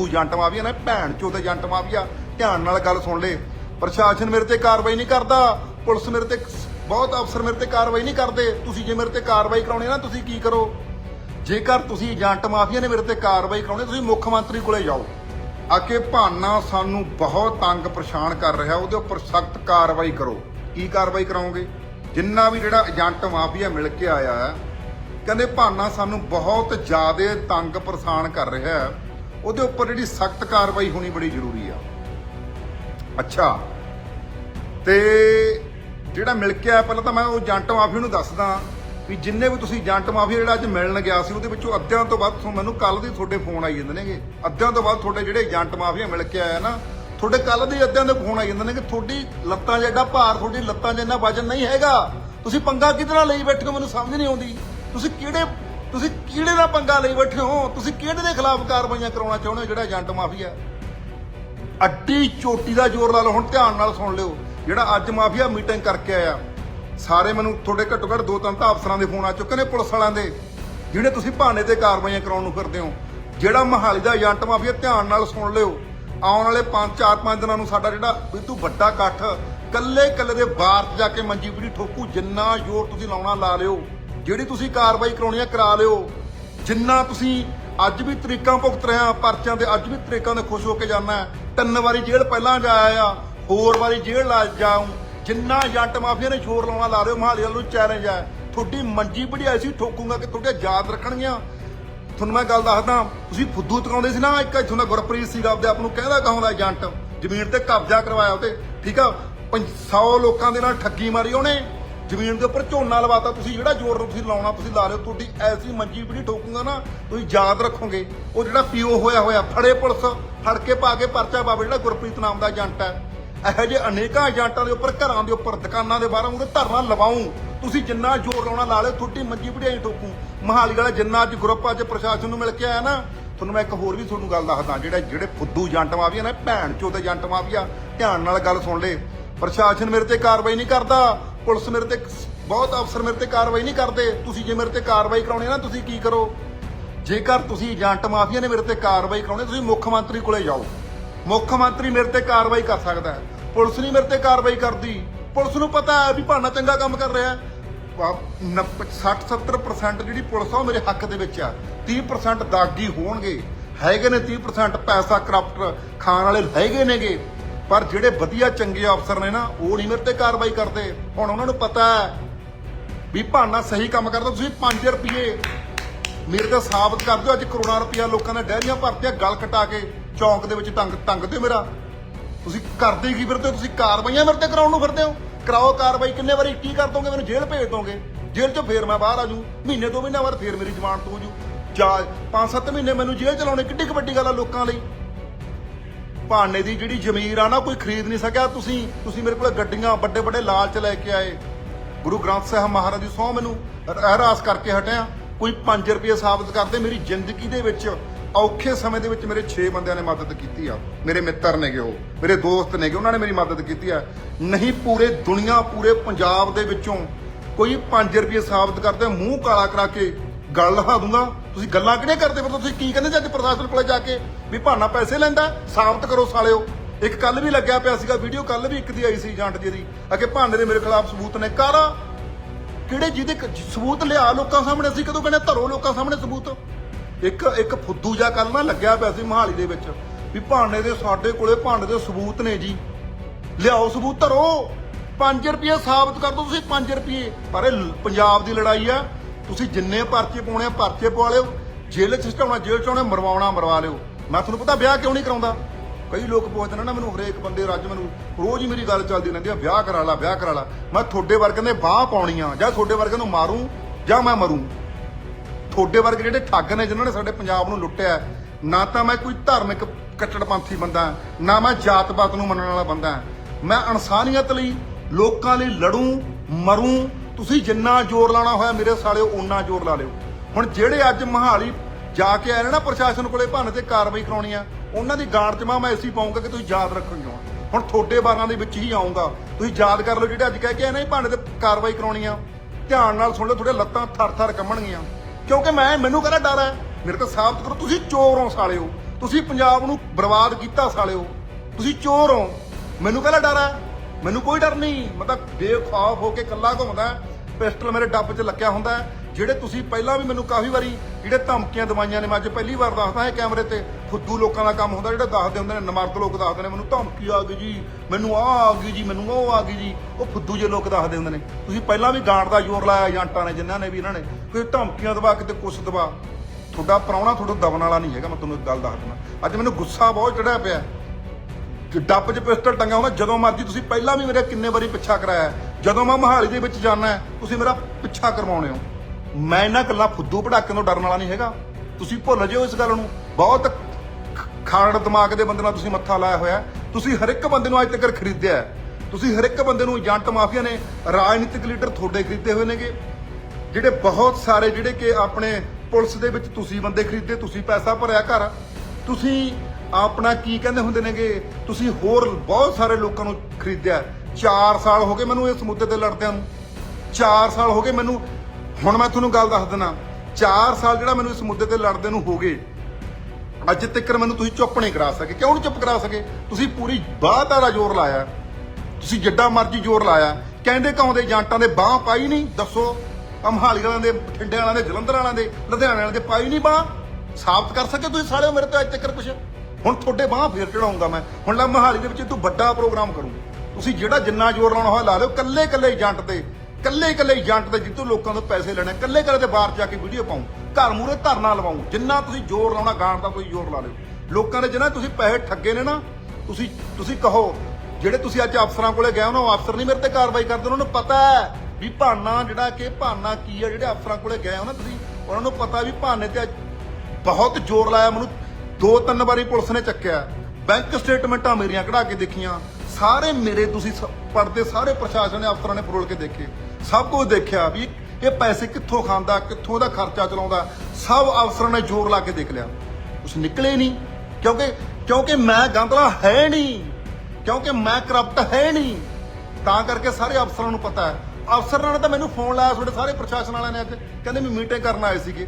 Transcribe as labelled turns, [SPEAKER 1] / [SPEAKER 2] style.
[SPEAKER 1] ਫੁੱਦੂ agent mafia ਨੇ, ਭੈਣ ਚੋਦ agent mafia, ਧਿਆਨ ਨਾਲ ਗੱਲ ਸੁਣ ਲੈ। ਪ੍ਰਸ਼ਾਸਨ ਮੇਰੇ ਤੇ ਕਾਰਵਾਈ ਨਹੀਂ ਕਰਦਾ, ਪੁਲਿਸ ਮੇਰੇ ਤੇ ਬਹੁਤ ਅਫਸਰ ਮੇਰੇ ਤੇ ਕਾਰਵਾਈ ਨਹੀਂ ਕਰਦੇ। ਤੁਸੀਂ ਜੇ ਮੇਰੇ ਤੇ ਕਾਰਵਾਈ ਕਰਾਉਣੀ ਨਾ, ਤੁਸੀਂ ਕੀ ਕਰੋ? ਜੇਕਰ ਤੁਸੀਂ ਏਜੰਟ ਮਾਫੀਆ ਨੇ ਮੇਰੇ ਤੇ ਕਾਰਵਾਈ ਕਰਾਉਣੀ, ਤੁਸੀਂ ਮੁੱਖ ਮੰਤਰੀ ਕੋਲੇ ਜਾਓ। ਆਕੇ ਭਾਨਾ ਸਾਨੂੰ ਬਹੁਤ ਤੰਗ ਪਰੇਸ਼ਾਨ ਕਰ ਰਿਹਾ, ਉਹਦੇ ਉੱਪਰ ਸਖਤ ਕਾਰਵਾਈ ਕਰੋ। ਕੀ ਕਾਰਵਾਈ ਕਰਾਓਗੇ? ਜਿੰਨਾ ਵੀ ਜਿਹੜਾ ਏਜੰਟ ਮਾਫੀਆ ਮਿਲ ਕੇ ਆਇਆ ਕਹਿੰਦੇ ਭਾਨਾ ਸਾਨੂੰ ਬਹੁਤ ਜ਼ਿਆਦਾ ਤੰਗ ਪਰੇਸ਼ਾਨ ਕਰ ਰਿਹਾ ਹੈ। ਉਹਦੇ ਉੱਪਰ ਜਿਹੜੀ ਸਖਤ ਕਾਰਵਾਈ ਹੋਣੀ ਬੜੀ ਜ਼ਰੂਰੀ ਆ। ਅੱਛਾ। ਤੇ ਜਿਹੜਾ ਮਿਲ ਕੇ ਆਇਆ, ਪਹਿਲਾਂ ਤਾਂ ਮੈਂ ਉਹ ਜੰਟ ਮਾਫ਼ੀ ਨੂੰ ਦੱਸਦਾ ਵੀ ਜਿੰਨੇ ਵੀ ਤੁਸੀਂ ਜੰਟ ਮਾਫ਼ੀ ਜਿਹੜਾ ਅੱਜ ਮਿਲਣ ਗਿਆ ਸੀ, ਉਹਦੇ ਵਿੱਚੋਂ ਅੱਧਿਆਂ ਤੋਂ ਬਾਅਦ ਮੈਨੂੰ ਕੱਲ ਦੇ ਤੁਹਾਡੇ ਫੋਨ ਆਈ ਜਾਂਦੇ ਨੇਗੇ। ਅੱਧਿਆਂ ਤੋਂ ਬਾਅਦ ਤੁਹਾਡੇ ਜਿਹੜੇ ਏਜੰਟ ਮਾਫੀਆ ਮਿਲ ਕੇ ਆਇਆ ਨਾ, ਤੁਹਾਡੇ ਕੱਲ ਦੇ ਅੱਧਿਆਂ ਦੇ ਫੋਨ ਆਈ ਜਾਂਦੇ ਨੇ ਕਿ ਤੁਹਾਡੀ ਲੱਤਾਂ 'ਚ ਐਡਾ ਭਾਰ, ਤੁਹਾਡੀ ਲੱਤਾਂ 'ਚ ਇੰਨਾ ਵਜਨ ਨਹੀਂ ਹੈਗਾ। ਤੁਸੀਂ ਪੰਗਾ ਕਿਹਦੇ ਲਈ ਬੈਠੇ ਹੋ, ਮੈਨੂੰ ਸਮਝ ਨਹੀਂ ਆਉਂਦੀ। ਤੁਸੀਂ ਕਿਹੜੇ ਤੁਸੀਂ ਕਿਹੜੇ ਦਾ ਪੰਗਾ ਲਈ ਬੈਠੇ ਹੋ? ਤੁਸੀਂ ਕਿਹੜੇ ਦੇ ਖਿਲਾਫ ਕਾਰਵਾਈਆਂ ਕਰਾਉਣਾ ਚਾਹੁੰਦੇ ਹੋ? ਜਿਹੜਾ ਏਜੰਟ ਮਾਫੀਆ ਅੱਡੀ ਚੋਟੀ ਦਾ ਜ਼ੋਰ ਲਾ ਲਓ, ਹੁਣ ਧਿਆਨ ਨਾਲ ਸੁਣ ਲਿਓ। ਜਿਹੜਾ ਅੱਜ ਮਾਫੀਆ ਮੀਟਿੰਗ ਕਰਕੇ ਆਇਆ, ਸਾਰੇ ਮੈਨੂੰ ਤੁਹਾਡੇ ਘੱਟੋ ਘੱਟ ਦੋ ਤਿੰਨ ਤਾਂ ਅਫਸਰਾਂ ਦੇ ਫੋਨ ਆ ਚੁੱਕੇ ਨੇ, ਪੁਲਿਸ ਵਾਲਿਆਂ ਦੇ ਜਿਹੜੇ ਤੁਸੀਂ ਬਹਾਨੇ ਤੇ ਕਾਰਵਾਈਆਂ ਕਰਾਉਣ ਨੂੰ ਫਿਰਦੇ ਹੋ। ਜਿਹੜਾ ਮਹਾਲੀ ਦਾ ਏਜੰਟ ਮਾਫੀਆ, ਧਿਆਨ ਨਾਲ ਸੁਣ ਲਿਓ। ਆਉਣ ਵਾਲੇ 5 4 5 ਦਿਨਾਂ ਨੂੰ ਸਾਡਾ ਜਿਹੜਾ ਵੀ ਤੂੰ ਵੱਡਾ ਇਕੱਠ ਕੱਲੇ ਕੱਲੇ ਦੇ ਬਾਹਰ ਜਾ ਕੇ ਮੰਜੀ ਪੀੜੀ ਠੋਕੂ, ਜਿੰਨਾ ਜ਼ੋਰ ਤੁਸੀਂ ਲਾਉਣਾ ਲਾ ਲਿਓ। ਜਿਹੜੀ ਤੁਸੀਂ ਕਾਰਵਾਈ ਕਰਾਉਣੀ ਹੈ ਕਰਾ ਲਿਓ। ਜਿੰਨਾ ਤੁਸੀਂ ਅੱਜ ਵੀ ਤਰੀਕਾਂ ਭੁਗਤ ਰਹੇ ਆ, ਪਰਚਿਆਂ ਦੇ ਅੱਜ ਵੀ ਤਰੀਕਾਂ ਦੇ ਖੁਸ਼ ਹੋ ਕੇ ਜਾਣਾ ਤਿੰਨ ਵਾਰੀ ਜੇਲ੍ਹ ਪਹਿਲਾਂ ਜਾਇਆ ਆ, ਹੋਰ ਵਾਰੀ ਜੇਲ੍ਹ ਲਾ ਜਾਉਂ ਜਿੰਨਾ ਏਜੰਟ ਮਾਫੀਆ ਨੇ ਸ਼ੋਰ ਲਾਉਣਾ, ਲਾ ਰਹੇ ਮਹਾਲੀ ਵੱਲੋਂ ਚੈਲੰਜ ਹੈ ਤੁਹਾਡੀ ਮੰਜੀ ਵਢਿਆਈ ਸੀ, ਠੋਕੂਗਾ ਕਿ ਤੁਹਾਡੇ ਯਾਦ ਰੱਖਣਗੀਆਂ। ਤੁਹਾਨੂੰ ਮੈਂ ਗੱਲ ਦੱਸਦਾ, ਤੁਸੀਂ ਫੁੱਦੂ ਤਕਾਉਂਦੇ ਸੀ ਨਾ, ਇੱਕ ਇੱਥੋਂ ਦਾ ਗੁਰਪ੍ਰੀਤ ਸਿੰਘ ਆਪਦੇ ਆਪ ਨੂੰ ਕਹਿੰਦਾ ਕਹਾਉਂਦਾ ਏਜੰਟ? ਜ਼ਮੀਨ ਤੇ ਕਬਜ਼ਾ ਕਰਵਾਇਆ ਉਹਤੇ ਠੀਕ ਆ? 100 ਲੋਕਾਂ ਦੇ ਨਾਲ ਠੱਗੀ ਮਾਰੀ ਉਹਨੇ। ਜ਼ਮੀਨ ਦੇ ਉੱਪਰ ਝੋਨਾ ਲਵਾਤਾ, ਤੁਸੀਂ ਜਿਹੜਾ ਜ਼ੋਰ ਤੁਸੀਂ ਲਾਉਣਾ, ਤੁਸੀਂ ਲਾ ਲਿਓ ਤੁਹਾਡੀ ਐਸੀ ਮੰਜੀ ਵੀ ਠੋਕੂਗਾ ਨਾ, ਤੁਸੀਂ ਯਾਦ ਰੱਖੋਗੇ। ਉਹ ਜਿਹੜਾ ਪੀਓ ਹੋਇਆ ਹੋਇਆ, ਫੜੇ ਪੁਲਿਸ, ਫੜ ਕੇ ਪਾ ਕੇ ਪਰਚਾ ਪਾਵੇ, ਜਿਹੜਾ ਗੁਰਪ੍ਰੀਤ ਨਾਮ ਦਾ ਏਜੰਟ ਹੈ। ਇਹੋ ਜਿਹੇ ਅਨੇਕਾਂ ਏਜੰਟਾਂ ਦੇ ਉੱਪਰ, ਘਰਾਂ ਦੇ ਉੱਪਰ, ਦੁਕਾਨਾਂ ਦੇ ਬਾਹਰ ਉਹਦੇ ਧਰਨਾ ਲਵਾਉਂ ਤੁਸੀਂ ਜਿੰਨਾ ਜ਼ੋਰ ਲਾਉਣਾ, ਲਾ ਲਿਓ, ਤੁਹਾਡੀ ਮੰਜੀ ਵਢਿਆਈ ਠੋਕੂ। ਮਹਾਲੀ ਵਾਲਾ ਜਿੰਨਾ ਅੱਜ ਗਰੁੱਪ, ਅੱਜ ਪ੍ਰਸ਼ਾਸਨ ਨੂੰ ਮਿਲ ਕੇ ਆਇਆ ਨਾ, ਤੁਹਾਨੂੰ ਮੈਂ ਇੱਕ ਹੋਰ ਵੀ ਤੁਹਾਨੂੰ ਗੱਲ ਦੱਸਦਾ, ਜਿਹੜਾ, ਜਿਹੜੇ ਫੁੱਦੂ ਏਜੰਟ ਮਾਫੀਆ ਨੇ, ਭੈਣ ਚੋਦ ਏਜੰਟ ਮਾਫੀਆ, ਧਿਆਨ ਨਾਲ ਗੱਲ ਸੁਣ ਲੈ। ਪ੍ਰਸ਼ਾਸਨ ਮੇਰੇ ਤੇ ਕਾਰਵਾਈ ਨਹੀਂ ਕਰਦਾ। ਪੁਲਿਸ ਮੇਰੇ ਤੇ ਬਹੁਤ ਅਫਸਰ ਮੇਰੇ ਤੇ ਕਾਰਵਾਈ ਨਹੀਂ ਕਰਦੇ। ਤੁਸੀਂ ਜੇ ਮੇਰੇ ਤੇ ਕਾਰਵਾਈ ਕਰਾਉਣੀ ਹੈ ਨਾ, ਤੁਸੀਂ ਕੀ ਕਰੋ? ਜੇਕਰ ਤੁਸੀਂ ਏਜੰਟ ਮਾਫੀਆ ਨੇ ਮੇਰੇ ਤੇ ਕਾਰਵਾਈ ਕਰਾਉਣੀ ਤੁਸੀਂ ਮੁੱਖ ਮੰਤਰੀ ਕੋਲੇ ਜਾਓ। ਮੁੱਖ ਮੰਤਰੀ ਮੇਰੇ ਤੇ ਕਾਰਵਾਈ ਕਰ ਸਕਦਾ ਹੈ। ਪੁਲਿਸ ਨਹੀਂ ਮੇਰੇ ਤੇ ਕਾਰਵਾਈ ਕਰਦੀ। ਪੁਲਿਸ ਨੂੰ ਪਤਾ ਹੈ ਵੀ ਭਾਨਾ ਚੰਗਾ ਕੰਮ ਕਰ ਰਿਹਾ ਹੈ। 60-70% ਜਿਹੜੀ ਪੁਲਿਸ ਆ, ਉਹ ਮੇਰੇ ਹੱਕ ਦੇ ਵਿੱਚ ਆ। 30% ਦਾਗੀ ਹੋਣਗੇ। ਹੈਗੇ ਨੇ 30% ਪੈਸਾ ਕਰਪਟ ਖਾਣ ਵਾਲੇ ਹੈਗੇ ਨੇਗੇ। ਪਰ ਜਿਹੜੇ ਵਧੀਆ ਚੰਗੇ ਅਫਸਰ ਨੇ ਨਾ, ਉਹ ਨਹੀਂ ਮੇਰੇ ਤੇ ਕਾਰਵਾਈ ਕਰਦੇ। ਹੁਣ ਉਹਨਾਂ ਨੂੰ ਪਤਾ ਹੈ ਵੀ ਭਾਨਾ ਸਹੀ ਕੰਮ ਕਰਦਾ, ਤੁਸੀਂ 5 ਰੁਪਏ ਮੇਰੇ ਤੇ ਸਾਬਤ ਕਰ ਦਿਓ, ਅੱਜ ਕਰੋੜਾਂ ਰੁਪਇਆ ਲੋਕਾਂ ਨੇ ਡੈਰੀਆਂ ਭਰਤੀਆਂ ਗਲ ਕਟਾ ਕੇ ਚੌਂਕ ਦੇ ਵਿੱਚ ਟੰਗ ਟੰਗ ਦਿਓ ਮੇਰਾ। ਤੁਸੀਂ ਕਰਦੇ ਕੀ ਫਿਰਦੇ ਹੋ? ਤੁਸੀਂ ਕਾਰਵਾਈਆਂ ਮੇਰੇ ਤੇ ਕਰਾਉਣ ਨੂੰ ਫਿਰਦੇ ਹੋ? ਕਰਾਓ ਕਾਰਵਾਈ ਕਿੰਨੇ ਵਾਰੀ ਕੀ ਕਰ ਦੋਗੇ, ਮੈਨੂੰ ਜੇਲ੍ਹ ਭੇਜ ਦੋਗੇ। ਜੇਲ੍ਹ ਚੋਂ ਫੇਰ ਮੈਂ ਬਾਹਰ ਆ ਜੂ ਮਹੀਨੇ ਦੋ ਮਹੀਨਾ ਬਾਅਦ ਫੇਰ ਮੇਰੀ ਜ਼ਮਾਨਤ ਹੋ ਜੂ ਜਾ 5-7 ਮਹੀਨੇ ਮੈਨੂੰ ਜੇਲ੍ਹ ਚਲਾਉਣੇ ਕਿੱਡੀ ਕੁ ਵੱਡੀ ਗੱਲ ਆ ਲੋਕਾਂ ਲਈ। ਭਾਨੇ ਦੀ ਜਿਹੜੀ ਜ਼ਮੀਰ ਆ ਨਾ, ਕੋਈ ਖਰੀਦ ਨਹੀਂ ਸਕਿਆ। ਤੁਸੀਂ ਤੁਸੀਂ ਮੇਰੇ ਕੋਲ ਗੱਡੀਆਂ ਵੱਡੇ ਵੱਡੇ ਲਾਲਚ ਲੈ ਕੇ ਆਏ। ਗੁਰੂ ਗ੍ਰੰਥ ਸਾਹਿਬ ਮਹਾਰਾਜ ਦੀ ਸਹੁੰ ਮੈਨੂੰ ਰਹਿਰਾਸ ਕਰਕੇ ਹਟਿਆ। ਕੋਈ 5 ਰੁਪਏ ਸਾਬਤ ਕਰਦੇ ਮੇਰੀ ਜ਼ਿੰਦਗੀ ਦੇ ਵਿੱਚ, ਔਖੇ ਸਮੇਂ ਦੇ ਵਿੱਚ ਮੇਰੇ 6 ਬੰਦਿਆਂ ਨੇ ਮਦਦ ਕੀਤੀ ਆ। ਮੇਰੇ ਮਿੱਤਰ ਨੇਗੇ ਉਹ, ਮੇਰੇ ਦੋਸਤ ਨੇਗੇ, ਉਹਨਾਂ ਨੇ ਮੇਰੀ ਮਦਦ ਕੀਤੀ ਆ। ਨਹੀਂ ਪੂਰੇ ਦੁਨੀਆ, ਪੂਰੇ ਪੰਜਾਬ ਦੇ ਵਿੱਚੋਂ ਕੋਈ 5 ਰੁਪਏ ਸਾਬਤ ਕਰਦੇ, ਮੂੰਹ ਕਾਲਾ ਕਰਾ ਕੇ ਗੱਲ ਲਹਾ ਦੂੰਗਾ। ਤੁਸੀਂ ਗੱਲਾਂ ਕਿਹੜੇ ਕਰਦੇ ਫਿਰ ਤੁਸੀਂ ਕੀ ਕਹਿੰਦੇ ਜੀ ਅੱਜ ਪ੍ਰਸ਼ਾਸਨ ਕੋਲੇ ਜਾ ਕੇ ਵੀ ਭਾਨਾ ਪੈਸੇ ਲੈਂਦਾ? ਸਾਬਤ ਕਰੋ ਸਾਲਿਓ। ਇੱਕ ਕੱਲ ਵੀ ਲੱਗਿਆ ਪਿਆ ਸੀਗਾ ਵੀਡੀਓ ਕੱਲ ਵੀ ਇੱਕ ਦੀ ਆਈ ਸੀ ਏਜੰਟ ਜੀ ਦੀ। ਅਕੇ ਭਾਨੇ ਦੇ ਮੇਰੇ ਖਿਲਾਫ ਸਬੂਤ ਨੇ। ਕਰ। ਕਿਹੜੇ ਜਿਹਦੇ ਸਬੂਤ ਲਿਆ? ਲੋਕਾਂ ਸਾਹਮਣੇ ਅਸੀਂ ਕਦੋਂ ਕਹਿੰਦੇ ਧਰੋ ਲੋਕਾਂ ਸਾਹਮਣੇ ਸਬੂਤ? ਇੱਕ ਇੱਕ ਫੁੱਦੂ ਜਾ ਕੱਲ ਨਾ ਲੱਗਿਆ ਪਿਆ ਸੀ ਮਹਾਲੀ ਦੇ ਵਿੱਚ। ਵੀ ਭਾਨੇ ਦੇ ਸਾਡੇ ਕੋਲੇ ਭਾਨੇ ਦੇ ਸਬੂਤ ਨੇ ਜੀ। ਲਿਆਓ ਸਬੂਤ, ਧਰੋ। 5 ਰੁਪਏ ਸਾਬਤ ਕਰ ਦੋ ਤੁਸੀਂ 5 ਰੁਪਏ ਪਰ ਇਹ ਪੰਜਾਬ ਦੀ ਲੜਾਈ ਆ। ਤੁਸੀਂ ਜਿੰਨੇ ਪਰਚੇ ਪਾਉਣੇ ਆ, ਪਰਚੇ ਪਵਾ ਲਿਓ। ਜੇਲ੍ਹ ਚ ਸਟਾਉਣਾ, ਜੇਲ੍ਹ ਚ ਆਉਣਾ, ਮਰਵਾਉਣਾ, ਮਰਵਾ ਲਿਓ। ਮੈਂ ਤੁਹਾਨੂੰ ਪਤਾ ਵਿਆਹ ਕਿਉਂ ਨਹੀਂ ਕਰਾਉਂਦਾ? ਕਈ ਲੋਕ ਪੁੱਛਦੇ ਨੇ ਨਾ ਮੈਨੂੰ, ਹਰੇਕ ਬੰਦੇ ਰੱਜ ਮੈਨੂੰ, ਰੋਜ਼ ਹੀ ਮੇਰੀ ਗੱਲ ਚੱਲਦੀ ਰਹਿੰਦੀ ਆ, ਵਿਆਹ ਕਰਾ ਲਾ, ਵਿਆਹ ਕਰਾ ਲਾ। ਮੈਂ ਤੁਹਾਡੇ ਵਰਗੇ ਨੇ ਬਾਹ ਪਾਉਣੀ ਆ ਜਾਂ ਤੁਹਾਡੇ ਵਰਗੇ ਨੂੰ ਮਾਰੂੰ, ਜਾਂ ਮੈਂ ਮਰੂੰ। ਤੁਹਾਡੇ ਵਰਗੇ ਜਿਹੜੇ ਠੱਗ ਨੇ, ਜਿਨ੍ਹਾਂ ਨੇ ਸਾਡੇ ਪੰਜਾਬ ਨੂੰ ਲੁੱਟਿਆ ਨਾ ਤਾਂ ਮੈਂ ਕੋਈ ਧਾਰਮਿਕ ਕੱਟੜਪੰਥੀ ਬੰਦਾ ਨਾ ਮੈਂ ਜਾਤ-ਪਾਤ ਨੂੰ ਮੰਨਣ ਵਾਲਾ ਬੰਦਾ ਮੈਂ ਇਨਸਾਨੀਅਤ ਲਈ ਲੋਕਾਂ ਲਈ ਲੜੂੰ, ਮਰੂੰ ਤੁਸੀਂ ਜਿੰਨਾ ਜ਼ੋਰ ਲਾਉਣਾ ਹੋਇਆ ਮੇਰੇ ਸਾਲਿਓ, ਓਨਾ ਜ਼ੋਰ ਲਾ ਲਿਓ। ਹੁਣ ਜਿਹੜੇ ਅੱਜ ਮਹਾਲੀ ਜਾ ਕੇ ਆਏ ਨੇ ਨਾ ਪ੍ਰਸ਼ਾਸਨ ਕੋਲੇ ਭੰਨ ਤੇ ਕਾਰਵਾਈ ਕਰਾਉਣੀ ਆ, ਉਹਨਾਂ ਦੀ ਗਾਂਡ 'ਚ ਮੈਂ ਮੈਂ ਐਸੀ ਪਾਉਂਗਾ ਕਿ ਤੁਸੀਂ ਯਾਦ ਰੱਖੋਗੇ ਹੁਣ ਤੁਹਾਡੇ ਬਾਰਾਂ ਦੇ ਵਿੱਚ ਹੀ ਆਉਂਗਾ ਤੁਸੀਂ ਯਾਦ ਕਰ ਲਓ ਜਿਹੜੇ ਅੱਜ ਕਹਿ ਕੇ ਆਏ ਨੇ ਭੰਨ ਤੇ ਕਾਰਵਾਈ ਕਰਾਉਣੀ ਆ। ਧਿਆਨ ਨਾਲ ਸੁਣ ਲਓ, ਤੁਹਾਡੇ ਲੱਤਾਂ ਥਰ-ਥਰ ਕੰਮਣਗੀਆਂ ਕਿਉਂਕਿ ਮੈਂ, ਮੈਨੂੰ ਕਹਿੰਦਾ ਡਰ ਹੈ। ਮੇਰੇ ਤਾਂ ਸਾਬਤ ਕਰੋ, ਤੁਸੀਂ ਚੋਰ ਹੋ ਸਾਲਿਓ। ਤੁਸੀਂ ਪੰਜਾਬ ਨੂੰ ਬਰਬਾਦ ਕੀਤਾ ਸਾਲਿਓ। ਤੁਸੀਂ ਚੋਰ ਹੋ। ਮੈਨੂੰ ਕਹਿੰਦਾ ਡਰ ਹੈ। ਮੈਨੂੰ ਕੋਈ ਡਰ ਨਹੀਂ। ਮੈਂ ਤਾਂ ਬੇਖੌਫ ਹੋ ਕੇ ਇਕੱਲਾ ਘੁੰਮਦਾ ਪਿਸਟਲ ਮੇਰੇ ਡੱਬ 'ਚ ਲੱਗਿਆ ਹੁੰਦਾ ਜਿਹੜੇ ਤੁਸੀਂ ਪਹਿਲਾਂ ਵੀ ਮੈਨੂੰ ਕਾਫੀ ਵਾਰੀ ਜਿਹੜੇ ਧਮਕੀਆਂ ਦਵਾਈਆਂ ਨੇ, ਮੈਂ ਅੱਜ ਪਹਿਲੀ ਵਾਰ ਦੱਸਦਾ ਇਹ ਕੈਮਰੇ ਤੇ ਫੁੱਦੂ ਲੋਕਾਂ ਦਾ ਕੰਮ ਹੁੰਦਾ, ਜਿਹੜੇ ਦੱਸਦੇ ਹੁੰਦੇ ਨੇ ਨਮਰਦ ਲੋਕ ਦੱਸਦੇ ਨੇ, ਮੈਨੂੰ ਧਮਕੀ ਆ ਗਈ ਜੀ, ਮੈਨੂੰ ਆ ਆ ਗਈ ਜੀ, ਮੈਨੂੰ ਉਹ ਆ ਗਈ ਜੀ, ਉਹ ਫੁੱਦੂ ਜੇ ਲੋਕ ਦੱਸਦੇ ਹੁੰਦੇ ਨੇ। ਤੁਸੀਂ ਪਹਿਲਾਂ ਵੀ ਗਾਂਡ ਦਾ ਜ਼ੋਰ ਲਾਇਆ ਏਜੰਟਾਂ ਨੇ, ਜਿਨ੍ਹਾਂ ਨੇ ਵੀ ਇਹਨਾਂ ਨੇ, ਕੋਈ ਧਮਕੀਆਂ ਦਵਾ ਕਿਤੇ ਕੁਛ ਦਵਾ। ਤੁਹਾਡਾ ਪ੍ਰਾਹੁਣਾ ਤੁਹਾਡਾ ਦਬਣ ਵਾਲਾ ਨਹੀਂ ਹੈਗਾ, ਮੈਂ ਤੁਹਾਨੂੰ ਇੱਕ ਗੱਲ ਦੱਸ ਦਿੰਦਾ। ਅੱਜ ਮੈਨੂੰ ਗੁੱਸਾ ਬਹੁਤ ਚੜਿਆ ਪਿਆ। ਡੱਬ 'ਚ ਪਿਸਟਲ ਟੰਗਿਆ ਹੁੰਦਾ, ਜਦੋਂ ਮਰਜ਼ੀ ਤੁਸੀਂ ਪਹਿਲਾਂ ਵੀ ਮੇਰੇ ਕਿੰਨੇ ਵਾਰੀ ਪਿੱਛਾ ਕਰਾਇਆ ਜਦੋਂ ਮੈਂ ਮਹਾਲੀ ਦੇ ਵਿੱਚ ਜਾਣਾ ਤੁਸੀਂ ਮੇਰਾ ਪਿੱਛਾ ਕਰਵਾਉਣੇ ਹੋ। ਮੈਂ ਇਹਨਾਂ ਗੱਲਾਂ ਫੁੱਦੂ ਪੜਾਕਿਆਂ ਤੋਂ ਡਰਨ ਵਾਲਾ ਨਹੀਂ ਹੈਗਾ। ਤੁਸੀਂ ਭੁੱਲ ਜਿਓ ਇਸ ਗੱਲ ਨੂੰ। ਬਹੁਤ ਖ- ਦਿਮਾਗ ਦੇ ਬੰਦੇ ਨਾਲ ਤੁਸੀਂ ਮੱਥਾ ਲਾਇਆ ਹੋਇਆ ਤੁਸੀਂ ਹਰ ਇੱਕ ਬੰਦੇ ਨੂੰ ਅੱਜ ਤੱਕ ਖਰੀਦਿਆ ਤੁਸੀਂ ਹਰ ਇੱਕ ਬੰਦੇ ਨੂੰ ਏਜੰਟ ਮਾਫੀਆ ਨੇ, ਰਾਜਨੀਤਿਕ ਲੀਡਰ ਤੁਹਾਡੇ ਖਰੀਦੇ ਹੋਏ ਨੇਗੇ। ਜਿਹੜੇ ਬਹੁਤ ਸਾਰੇ ਜਿਹੜੇ ਕਿ ਆਪਣੇ ਪੁਲਿਸ ਦੇ ਵਿੱਚ ਤੁਸੀਂ ਬੰਦੇ ਖਰੀਦੇ, ਤੁਸੀਂ ਪੈਸਾ ਭਰਿਆ ਘਰ। ਤੁਸੀਂ ਆਪਣਾ ਕੀ ਕਹਿੰਦੇ ਹੁੰਦੇ ਨੇਗੇ? ਤੁਸੀਂ ਹੋਰ ਬਹੁਤ ਸਾਰੇ ਲੋਕਾਂ ਨੂੰ ਖਰੀਦਿਆ। 4 ਸਾਲ ਹੋ ਗਏ ਮੈਨੂੰ ਇਸ ਮੁੱਦੇ ਤੇ ਲੜਦਿਆਂ ਨੂੰ। 4 ਸਾਲ ਹੋ ਗਏ ਮੈਨੂੰ, ਹੁਣ ਮੈਂ ਤੁਹਾਨੂੰ ਗੱਲ ਦੱਸ ਦਿੰਦਾ। 4 ਸਾਲ ਜਿਹੜਾ ਮੈਨੂੰ ਇਸ ਮੁੱਦੇ ਤੇ ਲੜਦੇ ਨੂੰ ਹੋ ਗਏ, ਅੱਜ ਤੱਕ ਮੈਨੂੰ ਤੁਸੀਂ ਚੁੱਪ ਨਹੀਂ ਕਰਾ ਸਕੇ। ਕਿਉਂ ਨਹੀਂ ਚੁੱਪ ਕਰਾ ਸਕੇ? ਤੁਸੀਂ ਪੂਰੀ ਬਾਹ ਦਾ ਜ਼ੋਰ ਲਾਇਆ। ਤੁਸੀਂ ਜਿੱਡਾ ਮਰਜ਼ੀ ਜ਼ੋਰ ਲਾਇਆ। ਕਹਿੰਦੇ ਕਾਉਂਦੇ ਏਜੰਟਾਂ ਦੇ ਬਾਹ ਪਾਈ ਨਹੀਂ, ਦੱਸੋ। ਅਮਹਾਲੀ ਵਾਲਿਆਂ ਦੇ, ਬਠਿੰਡੇ ਵਾਲਿਆਂ ਦੇ, ਜਲੰਧਰ ਵਾਲਿਆਂ ਦੇ, ਲੁਧਿਆਣੇ ਵਾਲਿਆਂ ਦੇ ਪਾਈ ਨਹੀਂ ਬਾਹ। ਸਾਬਤ ਕਰ ਸਕੇ ਤੁਸੀਂ ਸਾਲਿਓ ਮੇਰੇ ਤੇ ਅੱਜ ਤੱਕ ਕੁਛ। ਹੁਣ ਤੁਹਾਡੇ ਬਾਹ ਫੇਰ ਚੜਾਉਂਗਾ ਮੈਂ? ਹੁਣ ਲੈ ਮਹਾਲੀ ਦੇ ਵਿੱਚ ਤੂੰ ਵੱਡਾ ਪ੍ਰੋਗਰਾਮ ਕਰੂੰ ਤੁਸੀਂ ਜਿਹੜਾ ਜਿੰਨਾ ਜ਼ੋਰ ਲਾਉਣਾ ਹੋਇਆ ਲਾ ਲਿਓ ਕੱਲੇ ਕੱਲੇ ਏਜੰਟ ਤੇ ਕੱਲੇ ਕੱਲੇ ਏਜੰਟ ਤੇ ਜਿੱਤੋਂ ਲੋਕਾਂ ਤੋਂ ਪੈਸੇ ਲੈਣੇ ਕੱਲੇ ਕੱਲੇ ਤੇ ਬਾਹਰ ਜਾ ਕੇ ਵੀਡੀਓ ਪਾਉਂ, ਘਰ ਮੂਰੇ ਧਰਨਾ ਲਵਾਉ, ਜਿੰਨਾ ਤੁਸੀਂ ਜ਼ੋਰ ਲਾਉਣਾ ਗਾਣ ਦਾ ਕੋਈ ਜ਼ੋਰ ਲਾ ਲਿਓ। ਲੋਕਾਂ ਨੇ ਜਿਹਨਾਂ ਤੁਸੀਂ ਪੈਸੇ ਠੱਗੇ ਨੇ ਨਾ, ਤੁਸੀਂ ਤੁਸੀਂ ਕਹੋ, ਜਿਹੜੇ ਤੁਸੀਂ ਅੱਜ ਅਫਸਰਾਂ ਕੋਲੇ ਗਏ ਉਹਨਾਂ ਅਫਸਰ ਨਹੀਂ ਮੇਰੇ ਤੇ ਕਾਰਵਾਈ ਕਰਦੇ, ਉਹਨਾਂ ਨੂੰ ਪਤਾ ਹੈ ਵੀ ਭਾਨਾ ਜਿਹੜਾ ਕਿ, ਭਾਨਾ ਕੀ ਹੈ, ਜਿਹੜੇ ਅਫਸਰਾਂ ਕੋਲੇ ਗਏ ਹੋ ਨਾ ਤੁਸੀਂ, ਉਹਨਾਂ ਨੂੰ ਪਤਾ ਵੀ ਭਾਨੇ ਤੇ ਅੱਜ ਬਹੁਤ ਜ਼ੋਰ ਲਾਇਆ ਮੈਨੂੰ ਦੋ ਤਿੰਨ ਵਾਰੀ ਪੁਲਿਸ ਨੇ ਚੱਕਿਆ। ਬੈਂਕ ਸਟੇਟਮੈਂਟਾਂ ਮੇਰੀਆਂ ਕਢਾ ਕੇ ਦੇਖੀਆਂ। ਸਾਰੇ ਮੇਰੇ ਤੁਸੀਂ ਪੜਦੇ ਸਾਰੇ ਪ੍ਰਸ਼ਾਸਨ ਦੇ ਅਫਸਰਾਂ ਨੇ ਫਰੋਲ ਕੇ ਦੇਖੇ। ਸਭ ਕੁਝ ਦੇਖਿਆ ਵੀ ਇਹ ਪੈਸੇ ਕਿੱਥੋਂ ਖਾਂਦਾ, ਕਿੱਥੋਂ ਦਾ ਖਰਚਾ ਚਲਾਉਂਦਾ, ਸਭ ਅਫਸਰਾਂ ਨੇ ਜ਼ੋਰ ਲਾ ਕੇ ਦੇਖ ਲਿਆ। ਕੁਛ ਨਿਕਲੇ ਨਹੀਂ, ਕਿਉਂਕਿ ਕਿਉਂਕਿ ਮੈਂ ਗੰਦਲਾ ਹੈ ਨਹੀਂ, ਕਿਉਂਕਿ ਮੈਂ ਕਰਪਟ ਹੈ ਨਹੀਂ। ਤਾਂ ਕਰਕੇ ਸਾਰੇ ਅਫਸਰਾਂ ਨੂੰ ਪਤਾ ਹੈ। ਅਫਸਰਾਂ ਨੇ ਤਾਂ ਮੈਨੂੰ ਫੋਨ ਲਾਇਆ, ਤੁਹਾਡੇ ਸਾਰੇ ਪ੍ਰਸ਼ਾਸਨ ਵਾਲਿਆਂ ਨੇ ਅੱਜ। ਕਹਿੰਦੇ ਵੀ ਮੀਟਿੰਗ ਕਰਨ ਆਏ ਸੀਗੇ।